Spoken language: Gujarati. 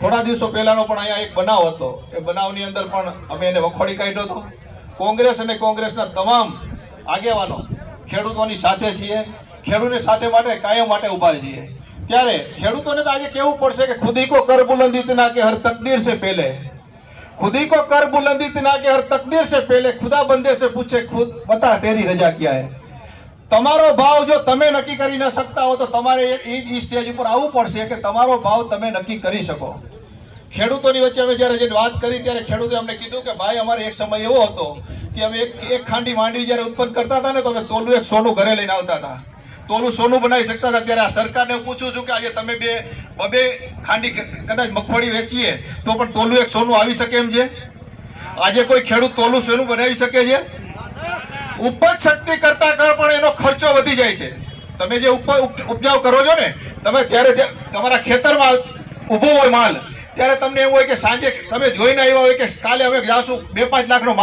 થોડા દિવસો પહેલાનો પણ અહીંયા એક બનાવ હતો એ બનાવની અંદર પણ અમે એને વખોડી કાઢ્યો હતો કોંગ્રેસ અને કોંગ્રેસના તમામ આગેવાનો ખેડૂતોની સાથે છીએ ખેડૂતની સાથે માટે કાયમ માટે ઊભા છીએ ત્યારે ખેડૂતોને તો આજે કહેવું પડશે કે ખુદી કો કર બુલંદી ઇતના કે હર તકદીર से पहले खुदी को कर बुलंदी इतना कि हर तकदीर से पहले खुदा बंदे से पूछे खुद बता तेरी रजा क्या है તમારો ભાવ જો તમે નક્કી કરી ન શકતા હો તો તમારે એ સ્ટેજ ઉપર આવવું પડશે કે તમારો ભાવ તમે નક્કી કરી શકો. ખેડૂતોની વચ્ચે અમે જ્યારે વાત કરી ત્યારે ખેડૂતે અમને કીધું કે ભાઈ, અમારે એક સમય એવો હતો કે અમે એક એક ખાંડી માંડવી જ્યારે ઉત્પન્ન કરતા હતા ને તો અમે તોલું એક સોનું ઘરે લઈને આવતા હતા. તોલું સોનું બનાવી શકતા હતા. ત્યારે આ સરકારને હું પૂછું છું કે આજે તમે બે બબે ખાંડી કદાચ મગફળી વેચીએ તો પણ તોલું એક સોનું આવી શકે એમ છે? આજે કોઈ ખેડૂત તોલું સોનું બનાવી શકે છે? ઉપજ શક્તિ કરતા કર પણ એનો ખર્ચો વધી જાય છે. તમે જે ઉપ- ઉપ- ઉપજાવ કરો છો ને, તમે જ્યારે તમારા ખેતરમાં ઊભો હોય માલ, ત્યારે તમને એવું હોય કે સાંજે તમે જોઈને આવ્યા હોય કે કાલે અમે જાશું બે પાંચ લાખનો